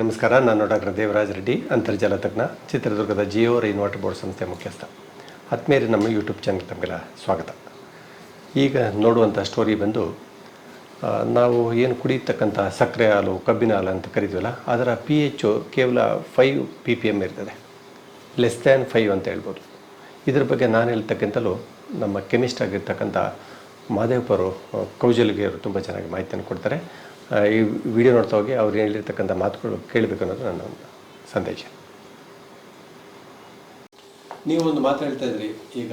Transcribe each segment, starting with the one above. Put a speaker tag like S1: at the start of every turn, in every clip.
S1: ನಮಸ್ಕಾರ, ನಾನು ಡಾಕ್ಟರ್ ದೇವರಾಜ್ ರೆಡ್ಡಿ, ಅಂತರ್ಜಾಲ ತಜ್ಞ, ಚಿತ್ರದುರ್ಗದ ಜಿಯೋ ರೈನ್ ವಾಟರ್ ಬೋರ್ಡ್ ಸಂಸ್ಥೆ ಮುಖ್ಯಸ್ಥ. ಹತ್ಮೇರಿ ನಮ್ಮ ಯೂಟ್ಯೂಬ್ ಚಾನಲ್ ತಮಗೆಲ್ಲ ಸ್ವಾಗತ. ಈಗ ನೋಡುವಂಥ ಸ್ಟೋರಿ ಬಂದು ನಾವು ಏನು ಕುಡಿಯತಕ್ಕಂಥ ಸಕ್ಕರೆ ಹಾಲು, ಕಬ್ಬಿನ ಹಾಲು ಅಂತ ಕರಿತೀವಲ್ಲ ಅದರ ಪಿ ಎಚ್ ಕೇವಲ ಫೈವ್ ಪಿ ಪಿ ಎಂ ಇರ್ತದೆ. ಲೆಸ್ ದ್ಯಾನ್ ಫೈವ್ ಅಂತ ಹೇಳ್ಬೋದು. ಇದ್ರ ಬಗ್ಗೆ ನಾನು ಹೇಳ್ತಕ್ಕಂಥಲ್ಲೂ ನಮ್ಮ ಕೆಮಿಸ್ಟ್ ಆಗಿರ್ತಕ್ಕಂಥ ಮಾದೇವಪ್ಪರು ಕೌಜಲ್ಗಿಯವರು ತುಂಬ ಚೆನ್ನಾಗಿ ಮಾಹಿತಿಯನ್ನು ಕೊಡ್ತಾರೆ. ಈ ವಿಡಿಯೋ ನೋಡ್ತಾ ಹೋಗಿ ಅವ್ರು ಹೇಳಿರ್ತಕ್ಕಂಥ ಮಾತುಗಳು ಕೇಳಬೇಕು ಅನ್ನೋದು ನನ್ನ ಒಂದು ಸಂದೇಶ. ನೀವು ಒಂದು ಮಾತು ಹೇಳ್ತಾ ಇದ್ರಿ ಈಗ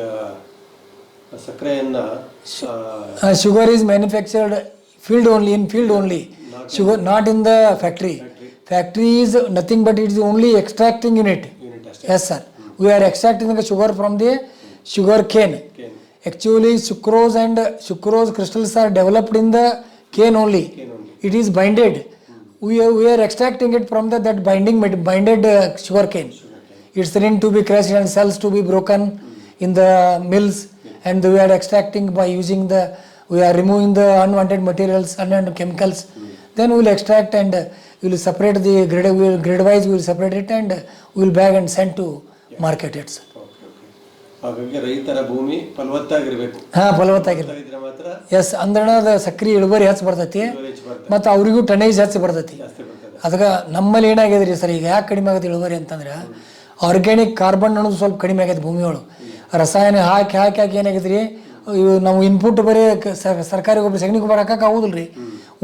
S1: ಸಕ್ಕರೆಯನ್ನ
S2: sugar sugar manufactured manufactured only in field only sugar not in the factory factory is nothing but but it is only extracting unit.
S1: Unit
S2: yes sir we We are extracting the from from sugar cane Actually, sucrose and sucrose crystals are developed in the cane
S1: cane only.
S2: It is binded. We are, we are extracting it from the that binding binded uh, sugar cane. It's ready to be crushed and cells to be broken in the mills, and we are extracting by using the we are removing the unwanted materials, unwanted chemicals. Then we will extract and uh, we will separate the grade. We will grade wise we will separate it and uh, we will bag and send to market it.
S1: ಹಾಗಾಗಿ ರೈತರ ಭೂಮಿ ಫಲವತ್ತಾಗಿರ್ಬೇಕು.
S2: ಹಾ ಫಲವತ್ತಾಗಿರ್ಬೇಕು.
S1: ಇದ್ರೆ ಮಾತ್ರ
S2: S ಅಂದ್ರಣದ ಅದು ಸಕ್ರೆ ಇಳುವರಿ ಹೆಚ್ಚು ಬರ್ತೈತಿ. ಮತ್ತು ಅವರಿಗೂ ಟನೇಜ್ ಹೆಚ್ಚು ಬರ್ತೈತಿ. ಅದಕ್ಕೆ ನಮ್ಮಲ್ಲಿ ಏನಾಗಿದೆ ರೀ ಸರ್ ಈಗ ಯಾಕೆ ಕಡಿಮೆ ಆಗುತ್ತೆ ಇಳುವರಿ ಅಂತಂದ್ರೆ ಆರ್ಗ್ಯಾನಿಕ್ ಕಾರ್ಬನ್ ಅನ್ನೋದು ಸ್ವಲ್ಪ ಕಡಿಮೆ ಆಗೈತೆ ಭೂಮಿಯೊಳಗೆ. ರಸಾಯನ ಹಾಕಿ ಹಾಕಿ ಹಾಕಿ ಏನಾಗೈತೆ ರೀ ಇವು ನಾವು ಇನ್ಪುಟ್ ಬರೀ ಸರ್ಕಾರಿ ಗೊಬ್ಬರ ಸಗಣಿ ಗೊಬ್ಬರ ಹಾಕಕ್ಕೆ ಆಗೋದಿಲ್ಲ ರೀ.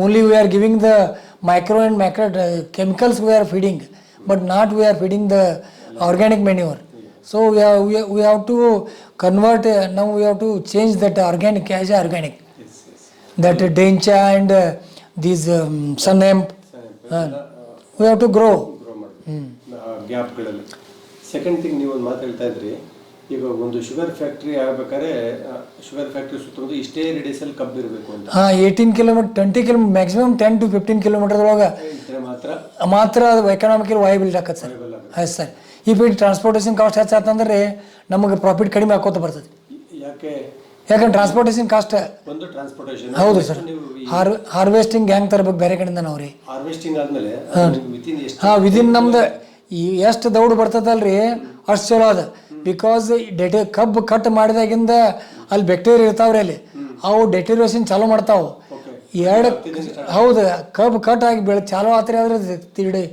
S2: Only we are giving the micro and micro chemicals we are feeding but not we are feeding the organic manure so we have, we have to convert ನಾವು we have to change that organic as a organic
S1: as dhaincha
S2: that dencha and uh, these um, sun hemp uh, we have to grow.
S1: Grow ಮಾಡ್ತೀವಿ ಗ್ಯಾಪ್ಗಳಲ್ಲಿ. Second thing ನೀವು ಒಂದು ಮಾತು ಹೇಳ್ತಾ ಇದ್ರಿ ಈಗ ಒಂದು ಶುಗರ್ ಫ್ಯಾಕ್ಟ್ರಿ ಆಗ್ಬೇಕಾದ್ರೆ ಶುಗರ್ ಫ್ಯಾಕ್ಟ್ರಿ ಸುತ್ತಮುತ್ತ ಇಷ್ಟೇ ರೇಡಿಯಸಲ್ಲಿ ಕಬ್ಬು ಇರಬೇಕು ಅಂತ.
S2: ಹಾಂ eighteen kilometre twenty kilo maximum ten to fifteen kilometre
S1: ಒಳಗೆ ಮಾತ್ರ?
S2: ಮಾತ್ರ ಅದು ಎಕನಾಮಿಕಲ್ ವೈಬಿಲಿಟಿ ಆಗತ್ತೆ ಸರ್. ಹಾಂ sir. If it transportation cost ಹೆಚ್ಚಾತಂದ್ರೆ ನಮಗೆ ಪ್ರಾಫಿಟ್ ಕಡಿಮೆ ಆಕೋತ ಬರ್ತದೆ.
S1: ಯಾಕೆ?
S2: ಯಾಕಂದ್ರೆ ಟ್ರಾನ್ಸ್ಪೋರ್ಟೇಷನ್ ಕಾಸ್ಟ್
S1: ಒಂದು ಟ್ರಾನ್ಸ್ಪೋರ್ಟೇಷನ್
S2: ಹೌದು ಸರ್. ಹಾರ್ ಹಾರ್ವೆಸ್ಟಿಂಗ್ ಹೆಂಗೆ ತರಬೇಕು ಬೇರೆ ಕಡೆಯಿಂದ ನಾವು ರೀ
S1: ಹಾರ್ವೆಸ್ಟಿಂಗ್ ಆದ್ಮೇಲೆ
S2: ಹಾಂ. ವಿದಿನ್ ನಮ್ದು ಈ ಎಷ್ಟು ದೌಡ್ ಬರ್ತದಲ್ರಿ ಅಷ್ಟು ಚಲೋ ಅದ. ಬಿಕಾಸ್ ಡೆಟೆ ಕಬ್ಬು ಕಟ್ ಮಾಡಿದಾಗಿಂದ ಅಲ್ಲಿ ಬ್ಯಾಕ್ಟೀರಿಯಾ ಇರ್ತಾವ್ರಿ ಅಲ್ಲಿ. ಅವು ಡೆಟೇರಿಯೇಷನ್ ಚಾಲೂ ಮಾಡ್ತಾವೆ. ಎರಡು ಹೌದು ಕಬ್ಬು ಕಟ್ ಆಗಿ ಬೆಳೆ ಚಾಲೂ ಆತ್ರಿ ಆದ್ರೆ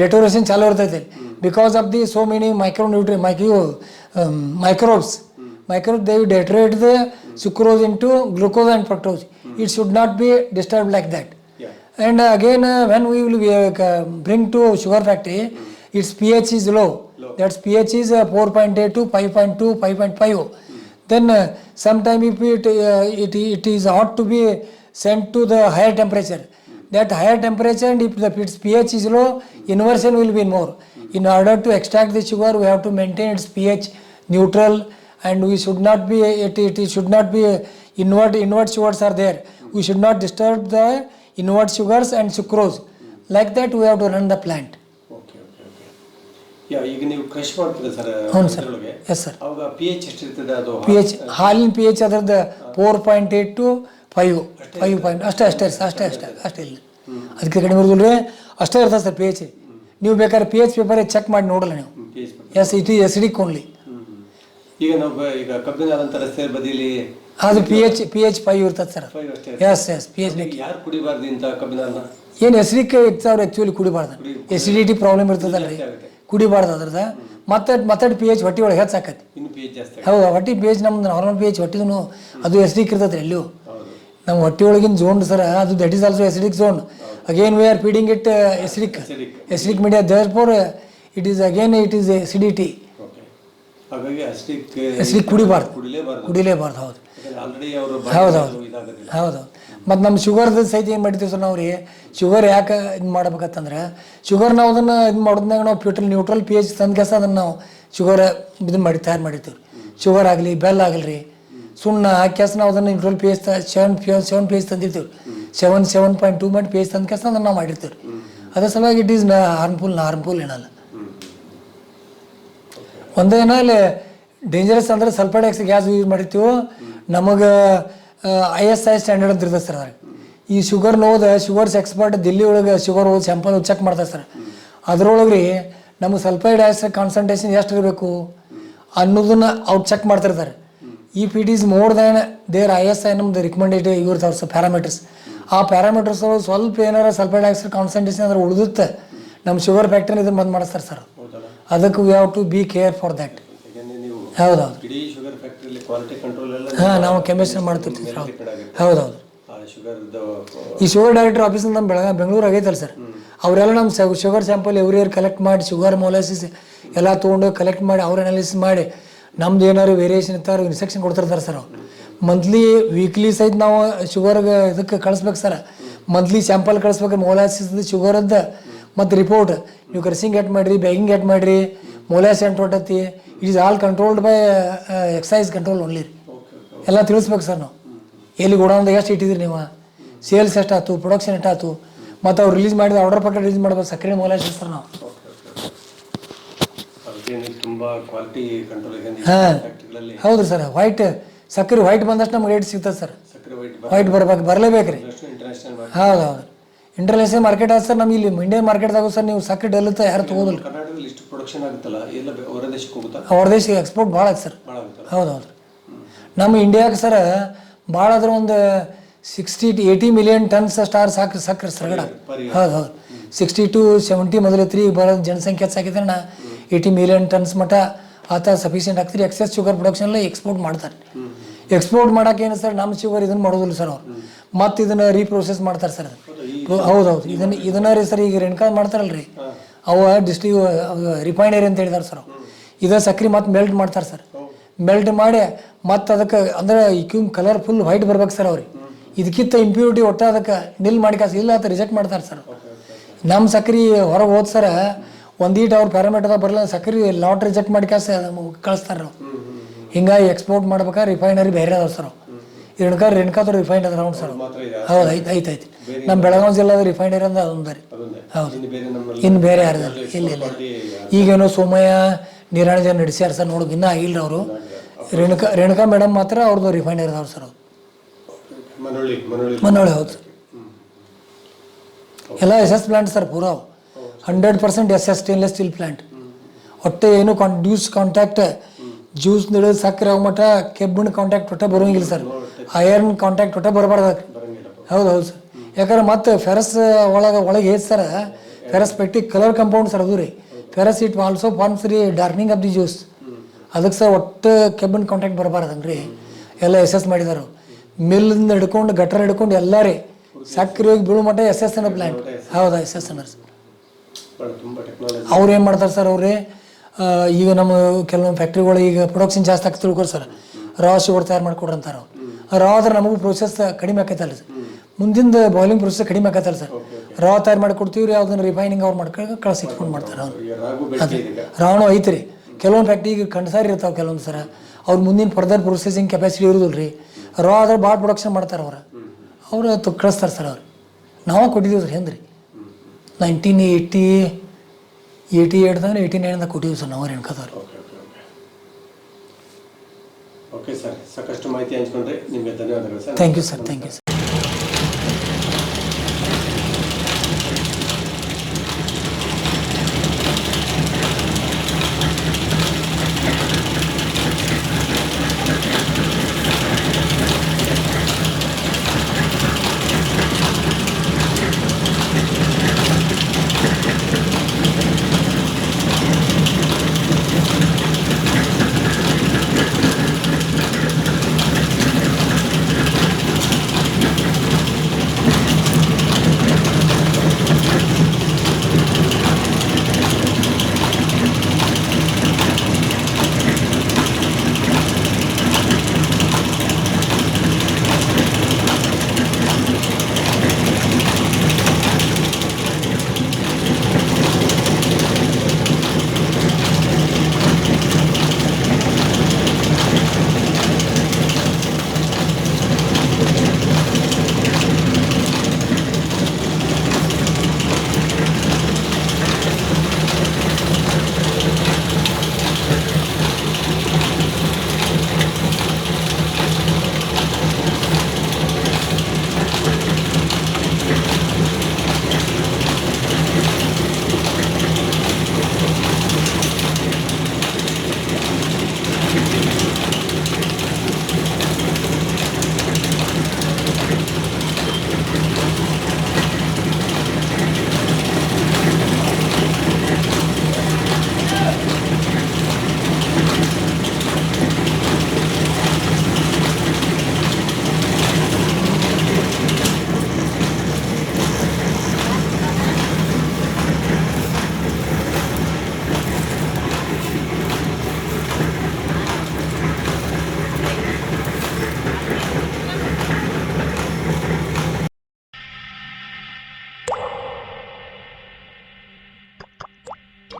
S2: ಡೆಟೋರೇಷನ್ ಚಾಲೂ ಇರ್ತೈತಿ. because of the so many micronutrients, micro, um, microbes, microbes they deteriorate the sucrose into glucose and fructose. It should not be disturbed like that.
S1: Yeah.
S2: And uh, again, uh, when we will uh, bring to sugar factory, its pH is low. low. That's pH is uh, 4.8 to 5.2, 5.5. Then uh, sometime if it, uh, it, it is ought to be sent to the higher temperature, that higher temperature and if the its pH is low, inversion will be more. In order to extract the sugar, we have to maintain its pH neutral and we should not be it, it, it should not be invert invert sugars are there we should not disturb the invert sugars and sucrose like that we have to run the plant
S1: okay okay okay yeah ಈಗ ನೀವು crush ಮಾಡ್ತೀರಾ sir
S2: ಹೌದು sir
S1: ಅದ್ರೊಳಗೆ
S2: S sir
S1: ಅವಾಗ P H ಎಷ್ಟಿರ್ತದೆ ಅದು
S2: P H ಹಾಲಿನ P H ಅದರದ್ದು four point eight to five five point ಅಷ್ಟೇ ಅಷ್ಟೇ ಸರ್ ಅಷ್ಟೇ ಅಷ್ಟೇ ಅಷ್ಟೇ ಇಲ್ಲ ಅದಕ್ಕೆ ಕಡಿಮೆ ಇರೋದಿಲ್ಲ ರೀ ಅಷ್ಟೇ ಇರ್ತದೆ ಸರ್ ಪಿ ಎಚ್ ನೀವು ಬೇಕಾದ್ರೆ ಪಿ ಎಚ್ ಪೇಪರ್ ಚೆಕ್ ಮಾಡಿ ನೋಡಲ್ಲ ನೀವು. Yes it yes acidic only
S1: ಈಗ ನಾವು ಈಗ ಕಬ್ಬಿನ ಹಾಲಂತ ರಸ್ತೆ ಬದಿಲಿ
S2: ಅದು P H P H five ಇರ್ತದೆ
S1: sir
S2: yes yes P H ಬೇಕು.
S1: ಯಾರು ಕುಡಿಬಾರ್ದು ಇಂಥ ಕಬ್ಬಿನ
S2: ಏನು ಎಸಿಡಿಕ್ ಇರ್ತಾವ್ರಿ ಆ್ಯಕ್ಚುಲಿ ಕುಡಿಬಾರ್ದು. ಎಸಿಡಿಟಿ ಪ್ರಾಬ್ಲಮ್ ಇರ್ತದಲ್ಲ ರೀ ಕುಡಿಬಾರ್ದು ಅದ್ರದ ಮತ್ತೆ ಮತ್ತೆ ಪಿ ಎಚ್ ಹೊಟ್ಟಿ ಒಳಗೆ ಹೆಚ್ಚಾಕತಿ
S1: ಇನ್ನು ಪಿ ಜಾಸ್ತಿ
S2: ಹೌದು ಹೊಟ್ಟೆ ಪಿ ಎಚ್ ನಮ್ದು ನಾರ್ಮಲ್ ಪಿ ಎಚ್ ಹೊಟ್ಟಿಗೂ ಅದು ಎಸಿಡಿಕ್ ಕಿರ್ತದ್ರಿ ಎಲ್ಲೂ
S1: ಹೌದು
S2: ನಮ್ಮ ಹೊಟ್ಟೆ ಒಳಗಿನ ಝೋನ್ ಸರ್ ಅದು that is also acidic zone again we are feeding it
S1: acidic.
S2: Acidic media therefore it is again
S1: it is acidity
S2: acidic ಕುಡಿಬಾರ್ದು.
S1: ಕುಡಿಲೇಬಾರ್ದು.
S2: ಹೌದು.
S1: ಹೌದೌದು ಹೌದೌದು
S2: ಹೌದು ಹೌದು. ಹೌದು. ಮತ್ತು ನಮ್ಮ ಶುಗರ್ದು ಸಹಿತ ಏನು ಮಾಡಿರ್ತೀವಿ ಸರ್ ನಾವು ರೀ ಶುಗರ್ ಯಾಕೆ ಇದು ಮಾಡ್ಬೇಕಂತಂದ್ರೆ ಶುಗರ್ ನಾವು ಅದನ್ನು ಇದು ಮಾಡೋದ್ನಾಗ ನಾವು ಪ್ಯೂಟ್ರಲ್ ನ್ಯೂಟ್ರಲ್ ಪಿ ಎಚ್ ತಂದ ಕೆಸ ಅದನ್ನು ನಾವು ಶುಗರ್ ಇದನ್ನು ಮಾಡಿ ತಯಾರು ಮಾಡಿರ್ತೀವಿ ಶುಗರ್ ಆಗಲಿ ಬೆಲ್ಲ ಆಗಲಿ ರೀ. ಸುಣ್ಣ ಹಾಕ್ಯಾಸ ನಾವು ಅದನ್ನು ಇಂಟ್ರೋಲ್ ಪೇಸ್ ಸೆವೆನ್ ಸೆವೆನ್ ಪೇಸ್ ತಂದಿರ್ತೀವಿ. ಸೆವೆನ್ ಸೆವೆನ್ ಪಾಯಿಂಟ್ ಟೂ ಮಾಡಿ ಪೇಸ್ ತಂದ ಕೆಲಸ ಅದನ್ನು ನಾವು ಮಾಡಿರ್ತೀವಿ. ಅದ್ರ ಸಲುವಾಗಿ ಇಟ್ ಈಸ್ನ ಹಾರ್ಮ್ಫುಲ್ ಹಾರ್ಮ್ಫುಲ್ ಏನಲ್ಲ. ಒಂದೇ ಏನಲ್ಲಿ ಡೇಂಜರಸ್ ಅಂದ್ರೆ ಸಲ್ಫರ್ ಗ್ಯಾಸ್ ಯೂಸ್ ಮಾಡಿರ್ತೀವಿ, ನಮಗೆ ಐ ಎಸ್ ಐ ಸ್ಟ್ಯಾಂಡರ್ಡ್ ಅಂತ ಇರ್ತದೆ ಸರ್ ಈ ಶುಗರ್ ನೋದ ಶುಗರ್ಸ್ ಎಕ್ಸ್ಪರ್ಟ್ ದಿಲ್ಲಿ ಒಳಗೆ ಶುಗರ್ ಹೋದ್ ಸ್ಯಾಂಪಲ್ ಚೆಕ್ ಮಾಡ್ತಾರೆ ಸರ್. ಅದ್ರೊಳಗೆ ರೀ ನಮಗೆ ಸಲ್ಫೈಡ್ ಡೈಆಕ್ಸೈಡ್ ಕಾನ್ಸಂಟ್ರೇಷನ್ ಎಷ್ಟು ಇರಬೇಕು ಅನ್ನೋದನ್ನ ಅವ್ರು ಚೆಕ್ ಮಾಡ್ತಿರ್ತಾರೆ. If it is more than there S ಐ ನಮ್ದು ರಿಕಮೆಂಡೇಡ್ ಇವ್ರದ್ದು ಅವ್ರ ಪ್ಯಾರಾಮೀಟರ್ಸ್ ಆ ಪ್ಯಾರಾಮೀಟರ್ಸ್ ಒಳಗೆ ಸ್ವಲ್ಪ ಏನಾರ ಸಲ್ಫೈಡ್ ಆಕ್ಸೈಡ್ ಕಾನ್ಸಂಟ್ರೇಷನ್ ಅದ್ರ ಉಳಿದುತ್ತೆ ನಮ್ಮ ಶುಗರ್ ಫ್ಯಾಕ್ಟ್ರಿ ಇದನ್ನು ಬಂದ್ ಮಾಡಿಸ್ತಾರೆ ಸರ್ ಅದಕ್ಕೆ we have to be care for that
S1: ಹೌದು ಹೌದು
S2: ಹೌದೌದು ಹಾಂ ನಾವು ಕೆಮಿಸ್ಟ್ರಿ ಮಾಡ್ತಿರ್ತೀವಿ ಸರ್
S1: ಹೌದು
S2: ಹೌದೌದು. ಈ ಶುಗರ್ ಡೈರೆಕ್ಟರ್ ಆಫೀಸ್ ನಮ್ಮ ಬೆಳಗಾವಿ ಬೆಂಗಳೂರು ಆಗೈತಲ್ಲ ಸರ್ ಅವರೆಲ್ಲ ನಮ್ಮ sugar sample every year collect ಮಾಡಿ ಶುಗರ್ ಮೊಲಾಸಿಸ್ ಎಲ್ಲ ತೊಗೊಂಡು ಕಲೆಕ್ಟ್ ಮಾಡಿ ಅವ್ರ ಅನಾಲಿಸಿಸ್ ಮಾಡಿ ನಮ್ದು ಏನಾದ್ರು ವೇರಿಯೇಷನ್ ಇರ್ತಾರೆ ಇನ್ಸ್ಟ್ರಕ್ಷನ್ ಕೊಡ್ತಿರ್ತಾರೆ ಸರ್ ಮಂತ್ಲಿ ವೀಕ್ಲಿ ಸಹಿತ ನಾವು ಶುಗರ್ಗೆ ಇದಕ್ಕೆ ಕಳಿಸ್ಬೇಕು ಸರ್ ಮಂತ್ಲಿ ಸ್ಯಾಂಪಲ್ ಕಳಿಸ್ಬೇಕು ಮೊಲಾಸಿಸ್ ಶುಗರದ್ದು ಮತ್ತು ರಿಪೋರ್ಟ್ ನೀವು ಕರ್ಸಿಂಗ್ ಎಟ್ ಮಾಡಿರಿ ಬ್ಯಾಗಿಂಗ್ ಎಟ್ ಮಾಡಿರಿ ಮೊಲಾಸ್ ಎಂಟು ಹೊಟ್ಟತಿ it is all controlled by excise control only ಎಲ್ಲ ತಿಳಿಸ್ಬೇಕು ಸರ್ ನಾವು. ಎಲ್ಲಿ ಗೋಡೌನ್ದಾಗ ಎಷ್ಟು ಇಟ್ಟಿದ್ರಿ ನೀವು? ಸೇಲ್ಸ್ ಎಷ್ಟಾಯ್ತು ಪ್ರೊಡಕ್ಷನ್ ಎಷ್ಟಾಯ್ತು ಮತ್ತು ಅವ್ರು ರಿಲೀಸ್ ಮಾಡಿದ ಆರ್ಡರ್ ಪಕ್ಕ ರಿಲೀಸ್ ಮಾಡ್ಬೇಕು ಸಕ್ಕರೆ ಮೊಲಾಸ್ ಸರ್ ನಾವು
S1: ಅದಕ್ಕೆ ನೀವು ತುಂಬಾ ಕ್ವಾಲಿಟಿ ಕಂಟ್ರೋಲ್ ಈಗ
S2: ಹಾಂ
S1: ಫ್ಯಾಕ್ಟ್ರಿಗಳಲ್ಲಿ
S2: ಹೌದು ಸರ್ ವೈಟ್ ಸಕ್ಕರೆ ವೈಟ್ ಬಂದಷ್ಟು ನಮ್ಗೆ ರೇಟ್ ಸಿಗ್ತದೆ ಸರ್.
S1: ವೈಟ್
S2: ಬರ್ಬೇಕು ಬರಲೇಬೇಕು ರೀ ಹೌದು ಹೌದು. ಇಂಟರ್ನ್ಯಾಷನಲ್ ಮಾರ್ಕೆಟ್ ಆದ ಸರ್ ನಮ್ಗೆ ಇಲ್ಲಿ ಇಂಡಿಯನ್ ಮಾರ್ಕೆಟ್ದಾಗ ಸರ್ ನೀವು ಸಕ್ಕರೆ ಡೆಲ್ಲುತ್ತೆ ಯಾರು ತಗೋದಿಲ್ಲ.
S1: ಹೊರ ದೇಶಕ್ಕೆ
S2: ಎಕ್ಸ್ಪೋರ್ಟ್ ಭಾಳ ಆಯ್ತು ಸರ್. ಹೌದು ಹೌದು. ನಮ್ಮ ಇಂಡಿಯಾಗೆ ಸರ್ ಭಾಳ ಆದ್ರೆ ಒಂದು sixty to eighty million tons star ಸಾಕು ಸಕ್ಕರೆ ಸರಗಡ ಹೌದು ಹೌದು. ಸಿಕ್ಸ್ಟಿ ಟು ಸೆವೆಂಟಿ ಮೊದಲೈತ್ರಿ ಬರೋದು ಜನಸಂಖ್ಯೆ ಹೆಚ್ಚಾಗಿದ್ರೆ ನಾ ಏಯ್ಟಿ ಮಿಲಿಯನ್ ಟನ್ಸ್ ಮಟ್ಟ ಆತ ಸಫಿಷಿಯೆಂಟ್ ಆಗ್ತೀರಿ ಎಕ್ಸೆಸ್ ಶುಗರ್ ಪ್ರೊಡಕ್ಷನ್ಲೇ ಎಕ್ಸ್ಪೋರ್ಟ್ ಮಾಡ್ತಾರೆ. ಎಕ್ಸ್ಪೋರ್ಟ್ ಮಾಡೋಕೆ ಏನು ಸರ್? ನಮ್ಮ ಶುಗರ್ ಇದನ್ನು ಮಾಡೋದಿಲ್ಲ ಸರ್ ಅವ್ರು. ಮತ್ತೆ ಇದನ್ನು ರೀಪ್ರೋಸೆಸ್ ಮಾಡ್ತಾರೆ ಸರ್ ಹೌದು? ಹೌದು ಇದನ್ನು ಇದನ್ನ ರೀ ಸರ್ ಈಗ ರೆಣ್ಕಾ ಮಾಡ್ತಾರಲ್ರಿ. ಅವ ಡಿಸ್ಟ್ರಿ ರಿಫೈನರಿ ಅಂತ ಹೇಳಿದಾರೆ ಸರ್ ಇದು ಇದ ಸಕ್ರೆ ಮತ್ತೆ ಮೆಲ್ಟ್ ಮಾಡ್ತಾರೆ ಸರ್. ಮೆಲ್ಟ್ ಮಾಡಿ ಮತ್ತೆ ಅದಕ್ಕೆ ಅಂದ್ರೆ ಕ್ಯೂಮ್ ಕಲರ್ ಫುಲ್ ವೈಟ್ ಬರ್ಬೇಕು ಸರ್ ಅವ್ರಿಗೆ. ಇದಕ್ಕಿಂತ ಇಂಪ್ಯೂರಿಟಿ ಒಟ್ಟು ಅದಕ್ಕೆ ನಿಲ್ ಮಾಡಿ ಕಾಸು ಇಲ್ಲ ಅಂತ ರಿಜೆಕ್ಟ್ ಮಾಡ್ತಾರೆ ಸರ್ ನಮ್ಮ ಸಕ್ರೆ ಹೊರಗೆ ಹೋದ್ ಸರ ಒಂದೀಟ್ ಅವ್ರ ಪ್ಯಾರಾಮೀಟರ್ ಬರಲ್ಲ ಸಕ್ರೆ ಲಾಟ್ ರಿಜೆಕ್ಟ್ ಮಾಡಿ ಕಾಸು ಕಳಿಸ್ತಾರೆ ನಾವು ಹಿಂಗಾಗಿ ಎಕ್ಸ್ಪೋರ್ಟ್ ಮಾಡ್ಬೇಕಾ ರಿಫೈನರಿ ಬೇರೆ ಅದಾವ ಸರ್ ರೇಣುಕಾ ರೆಣ್ಕಾ ರೆಣ್ಕಾದ ರಿಫೈನ್ ಅದ ರೌಂಡ್ ಸರ್ ಹೌದು ಐತೆ ಐತೆ ಐತೆ. ನಮ್ಮ ಬೆಳಗಾವಿ ಜಿಲ್ಲಾದ ರಿಫೈನರಿ ಅಂದ್ರೆ ಅದೊಂದು ರೀ ಹೌದು.
S1: ಇನ್ನು ಬೇರೆ
S2: ಯಾರು ಇಲ್ಲ. ಇಲ್ಲ ಈಗೇನೋ ಸೋಮಯ್ಯ ನೀರಾಣಿ ಜನ ನಡೆಸ್ಯಾರ ಸರ್ ನೋಡೋಕೆ ಇನ್ನೂ ಆಗಿಲ್ಲ ಅವರು. ರೇಣುಕಾ ರೇಣುಕಾ ಮೇಡಮ್ ಮಾತ್ರ ಅವ್ರದ್ದು ರಿಫೈನರಿ ಅದಾವ್ರು ಸರ್
S1: ಮನೋಳಿ
S2: ಹೌದು. ಎಲ್ಲ ಎಸ್ ಎಸ್ ಪ್ಲಾಂಟ್ ಸರ್ ಪೂರಾ hundred percent S S stainless steel plant. ಒಟ್ಟೆ ಏನು ಜ್ಯೂಸ್ ಕಾಂಟ್ಯಾಕ್ಟ್ ಜ್ಯೂಸ್ ನೀಡೋ ಸಕ್ಕರೆ ಹೋಗೋ ಮಟ್ಟ ಕೆಬ್ಬಿಣ ಕಾಂಟ್ಯಾಕ್ಟ್ ಒಟ್ಟೆ ಬರೋಂಗಿಲ್ಲ ಸರ್. ಐರನ್ ಕಾಂಟ್ಯಾಕ್ಟ್ ಒಟ್ಟೆ ಬರಬಾರ್ದು ಹೌದು ಹೌದು ಸರ್. ಯಾಕಂದ್ರೆ ಮತ್ತೆ ಫೆರಸ್ ಒಳಗೆ ಒಳಗೆ ಏತ್ ಸರ್? ಫೆರಸ್ ಪೆಟ್ಟಿ ಕಲರ್ ಕಂಪೌಂಡ್ ಸರ್ ಅದು ರೀ. Ferrous it also forms re darkening of the juice ಅದಕ್ಕೆ ಸರ್ ಒಟ್ಟು ಕೆಬಿನ್ ಕಾಂಟ್ಯಾಕ್ಟ್ ಬರಬಾರ್ದಂಗ್ರಿ ಎಲ್ಲ ಎಸ್ ಎಸ್ ಮಾಡಿದಾರು. ಮಿಲ್ಲಿಂದ ಹಿಡ್ಕೊಂಡು ಗಟ್ರ ಹಿಡ್ಕೊಂಡು ಎಲ್ಲ ರೀ. ಸಕ್ಕರೆ ಹೋಗಿ ಬೀಳು ಮಟ್ಟ ಎಸ್ ಎಸ್ ಎನ್ ಪ್ಲ್ಯಾಂಟ್ ಹೌದಾ, ಎಸ್ ಎಸ್ ಎನ್
S1: ಸರ್.
S2: ಅವ್ರು ಏನು ಮಾಡ್ತಾರೆ ಸರ್ ಅವ್ರೆ? ಈಗ ನಮ್ಮ ಕೆಲವೊಂದು ಫ್ಯಾಕ್ಟ್ರಿಗಳು ಈಗ ಪ್ರೊಡಕ್ಷನ್ ಜಾಸ್ತಿ ಆಗ್ತಿ ತಿಳ್ಕೊರಿ ಸರ್. ರಾ ಶುಗರ್ ತಯಾರು ಮಾಡ್ಕೊಡ್ರಿ ಅಂತಾರೆ ಅವ್ರು. ರಾ ಆದ್ರೆ ನಮಗೂ ಪ್ರೊಸೆಸ್ ಕಡಿಮೆ ಆಕೈತಲ್ಲ ಸರ್. ಮುಂದಿಂದ ಬಾಯ್ಲಿಂಗ್ ಪ್ರೊಸೆಸ್ ಕಡಿಮೆ ಆಕೈತಲ್ಲ ಸರ್. ರಾ ತಯಾರು ಮಾಡಿ ಕೊಡ್ತೀವಿ ರೀ ಯಾವ್ದನ್ನ ರಿಫೈನಿಂಗ್ ಅವ್ರು ಮಾಡ್ಕೊಂಡು ಕಳ್ಸಿ ಇಟ್ಕೊಂಡು ಮಾಡ್ತಾರೆ ಅವ್ರು.
S1: ಅದು.
S2: ರಾವಣ ಐತ್ರಿ. ಕೆಲವೊಂದು ಫ್ಯಾಕ್ಟ್ರಿ ಈಗ ಕಂಡ್ಸಾರಿ ಇರ್ತಾವೆ ಕೆಲವೊಂದು ಸರ. ಅವ್ರು ಮುಂದಿನ ಫರ್ದರ್ ಪ್ರೊಸೆಸಿಂಗ್ ಕೆಪಾಸಿಟಿ ಇರೋದಿಲ್ಲ ರೀ ರಾ ಆದ್ರೆ ಭಾಳ ಪ್ರೊಡಕ್ಷನ್ ಮಾಡ್ತಾರೆ ಅವ್ರು. ಅವರು ತು ಕಳಿಸ್ತಾರೆ ಸರ್ ಅವ್ರು. ನಾವು ಕೊಟ್ಟಿದ್ದೀವಿ ಸರ್ ಹೆಂದ್ರಿ ನೈನ್ಟೀನ್ ಏಯ್ಟಿ ಏಯ್ಟಿ ಏಟ್ದಾಗ ಏಯ್ಟಿ ನೈನ್ದಾಗ ಕೊಟ್ಟಿದ್ವಿ ಸರ್ ನಾವು ರೇಣುಕಾದವ್ರು.
S1: ಓಕೆ ಸರ್ ಸಾಕಷ್ಟು ಮಾಹಿತಿ ಹಂಚ್ಕೊಂಡ್ರೆ. ನಿಮಗೆ ಧನ್ಯವಾದಗಳು sir
S2: thank you sir thank you sir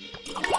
S2: Yeah.